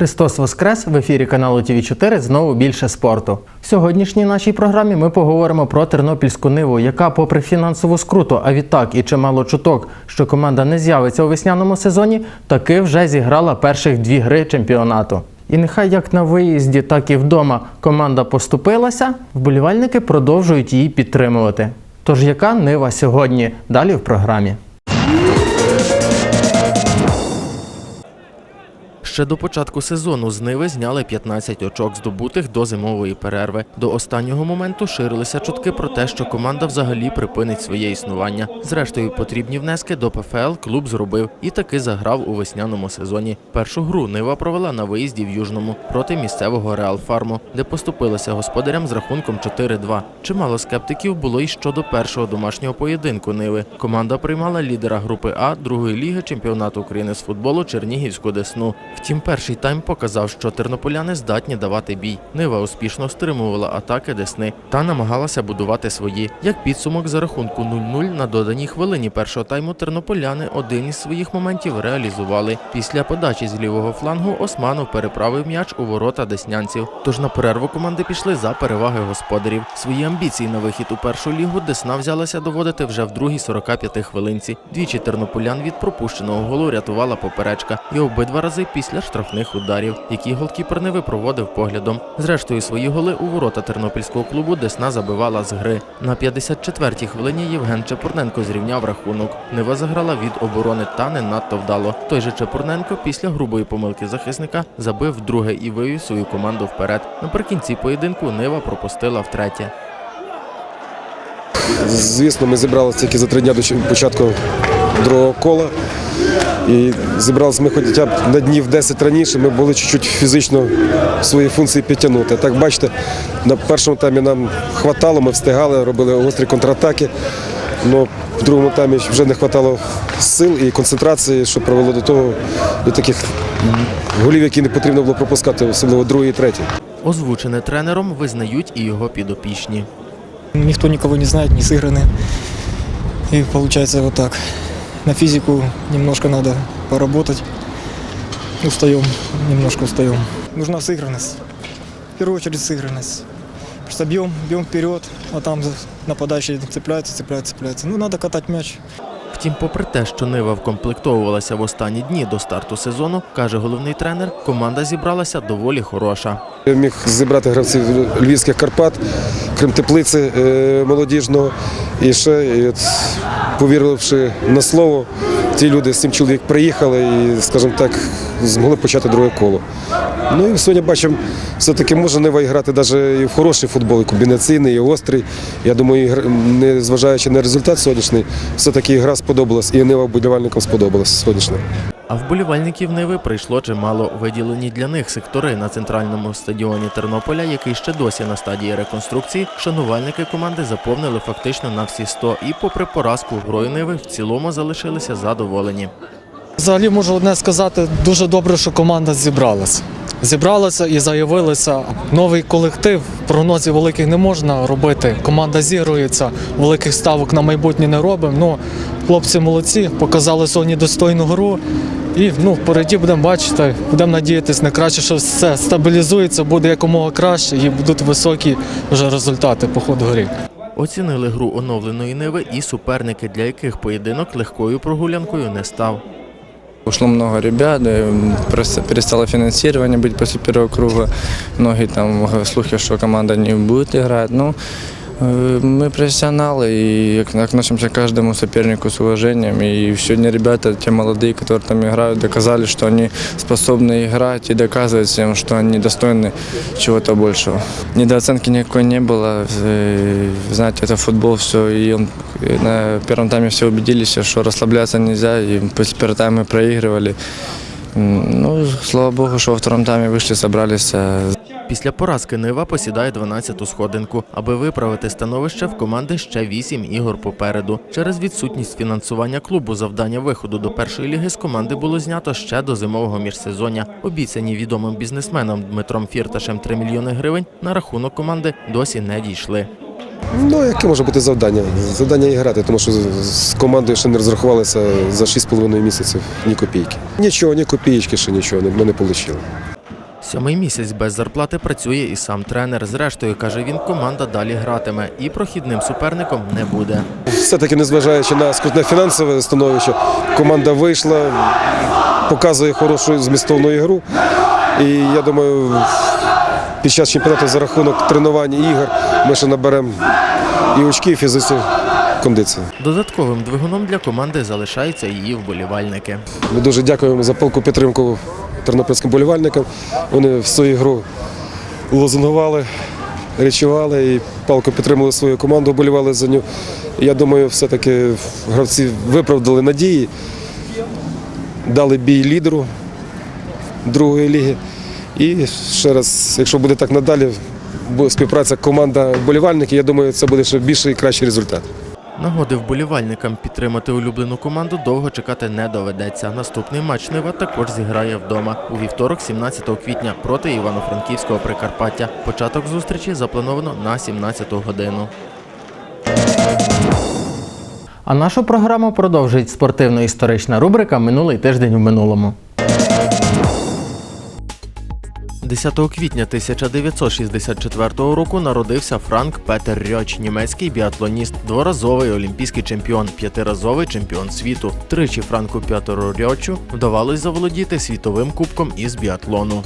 Христос Воскрес в ефірі каналу ТВ 4 знову більше спорту. В сьогоднішній нашій програмі ми поговоримо про тернопільську ниву, яка, попри фінансову скруту, а відтак і чимало чуток, що команда не з'явиться у весняному сезоні, таки вже зіграла перших дві гри чемпіонату. І нехай як на виїзді, так і вдома команда поступилася, вболівальники продовжують її підтримувати. Тож яка нива сьогодні? Далі в програмі. Ще до початку сезону з Ниви зняли 15 очок, здобутих до зимової перерви. До останнього моменту ширилися чутки про те, що команда взагалі припинить своє існування. Зрештою, потрібні внески до ПФЛ клуб зробив і таки заграв у весняному сезоні. Першу гру Нива провела на виїзді в Южному проти місцевого Реал Фарму, де поступилася господарям з рахунком 4-2. Чимало скептиків було й щодо першого домашнього поєдинку Ниви. Команда приймала лідера групи А другої ліги чемпіонату України з футболу Чернігівську Десну. Втім, перший тайм показав, що тернополяни здатні давати бій. Нива успішно стримувала атаки Десни та намагалася будувати свої. Як підсумок за рахунку 0-0 на доданій хвилині першого тайму тернополяни один із своїх моментів реалізували. Після подачі з лівого флангу Османов переправив м'яч у ворота деснянців. Тож на перерву команди пішли за переваги господарів. Свої амбіції на вихід у першу лігу Десна взялася доводити вже в другій 45 хвилинці. Двічі тернополян від пропущеного голу рятувала поперечка і обидва рази після штрафних ударів, які голкіпер не випроводив поглядом. Зрештою, свої голи у ворота тернопільського клубу Десна забивала з гри. На 54-й хвилині Євген Чепурненко зрівняв рахунок. Нива заграла від оборони та не надто вдало. Той же Чепурненко після грубої помилки захисника забив вдруге і вивів свою команду вперед. Наприкінці поєдинку Нива пропустила втретє. Звісно, ми зібралися тільки за три дні до початку другого кола. І зібралися ми хоча б на днів 10 раніше, ми були чуть-чуть фізично свої функції підтягнути. Так бачите, на першому таймі нам хватало, ми встигали, робили гострі контратаки. але в другому таймі вже не вистачало сил і концентрації, що привело до того, до таких голів, які не потрібно було пропускати, особливо другий і третій. Озвучене тренером визнають і його підопічні. Никто никого не знает, не сыграны. И получается вот так. На физику немножко надо поработать. Устаем, немножко устаем. Нужна сыгранность. В первую очередь сыгранность. Просто бьем, бьем вперед, а там нападающие цепляются, цепляются, цепляются. Ну, надо катать мяч. Втім, попри те, що Нива вкомплектовувалася в останні дні до старту сезону, каже головний тренер, команда зібралася доволі хороша. Я міг зібрати гравців львівських Карпат, крім теплиці е, молодіжного. І ще, повіривши на слово, ті люди, сім чоловік приїхали і, скажімо так, змогли почати друге коло. Ну і сьогодні бачимо, все-таки може Нива грати навіть і в хороший футбол, і комбінаційний, і острий. Я думаю, не зважаючи на результат сьогоднішній, все-таки гра сподобалась, і Нева вболівальникам сподобалась сьогоднішня. А вболівальників Ниви прийшло чимало. Виділені для них сектори на центральному стадіоні Тернополя, який ще досі на стадії реконструкції. Шанувальники команди заповнили фактично на всі 100 і, попри поразку грою Ниви, в цілому залишилися задоволені. Взагалі можу одне сказати, дуже добре, що команда зібралася. Зібралася і заявилася. Новий колектив, прогнозів великих не можна робити. Команда зігрується, великих ставок на майбутнє не робимо. Ну, хлопці молодці, показали сьогодні достойну гру. І ну, впереді будемо бачити, будемо надіятися на краще, що все стабілізується, буде якомога краще і будуть високі вже результати по ходу гри. Оцінили гру оновленої Ниви і суперники, для яких поєдинок легкою прогулянкою не став. Ушло много ребят, э, просто перестало финансирование быть после первого круга. Многие там э, слухи, что команда не будет играть. Ну, э, мы профессионалы и относимся к каждому сопернику с уважением. И сегодня ребята, те молодые, которые там играют, доказали, что они способны играть и доказывать всем, что они достойны чего-то большего. Недооценки никакой не было. Э, Знаете, это футбол, все. И он, э, на первом тайме все убедились, что расслабляться нельзя. И после первого тайма мы проигрывали. М, Ну, слава богу, что во втором тайме вышли, собрались. Після поразки Нива посідає 12-ту сходинку. Аби виправити становище, в команди ще 8 ігор попереду. Через відсутність фінансування клубу завдання виходу до першої ліги з команди було знято ще до зимового міжсезоння. Обіцяні відомим бізнесменом Дмитром Фірташем 3 мільйони гривень на рахунок команди досі не дійшли. Ну, яке може бути завдання? Завдання і грати, тому що з командою ще не розрахувалися за 6,5 місяців ні копійки. Нічого, ні копійки ще нічого ми не отримали. Сьомий місяць без зарплати працює і сам тренер. Зрештою, каже він, команда далі гратиме і прохідним суперником не буде. Все-таки, незважаючи на скрутне фінансове становище, команда вийшла, показує хорошу змістовну ігру. І я думаю, під час чемпіонату за рахунок тренувань і ігор ми ще наберемо і очки, і фізичну кондицію. Додатковим двигуном для команди залишаються її вболівальники. Ми дуже дякуємо за палку підтримку тернопільським болівальникам. Вони всю ігру лозунгували, речували і палку підтримували свою команду, болівали за нього. Я думаю, все-таки гравці виправдали надії, дали бій лідеру другої ліги. І ще раз, якщо буде так надалі, співпраця команда болівальників, я думаю, це буде ще більший і кращий результат. Нагоди вболівальникам підтримати улюблену команду довго чекати не доведеться. Наступний матч Нива також зіграє вдома у вівторок, 17 квітня, проти Івано-Франківського Прикарпаття. Початок зустрічі заплановано на 17 годину. А нашу програму продовжують спортивно-історична рубрика Минулий тиждень в минулому. 10 квітня 1964 року народився Франк Петер Рьоч, німецький біатлоніст, дворазовий олімпійський чемпіон, п'ятиразовий чемпіон світу. Тричі Франку Петеру Рьочу вдавалось заволодіти світовим кубком із біатлону.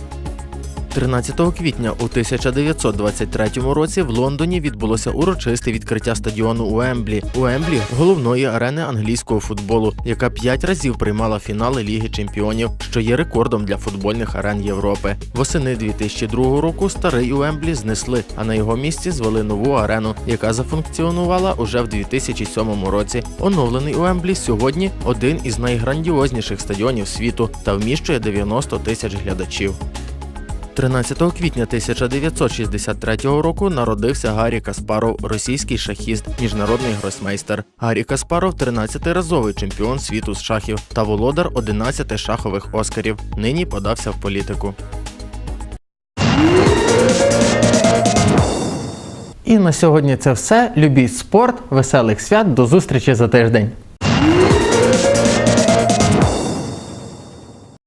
13 квітня у 1923 році в Лондоні відбулося урочисте відкриття стадіону Уемблі. Уемблі головної арени англійського футболу, яка п'ять разів приймала фінали Ліги Чемпіонів, що є рекордом для футбольних арен Європи. Восени 2002 року старий Уемблі знесли, а на його місці звели нову арену, яка зафункціонувала уже в 2007 році. Оновлений Уемблі сьогодні один із найграндіозніших стадіонів світу та вміщує 90 тисяч глядачів. 13 квітня 1963 року народився Гаррі Каспаров, російський шахіст, міжнародний гросмейстер. Гаррі Каспаров 13-разовий чемпіон світу з шахів та володар 11 шахових оскарів. Нині подався в політику. І на сьогодні це все. Любіть спорт, веселих свят. До зустрічі за тиждень.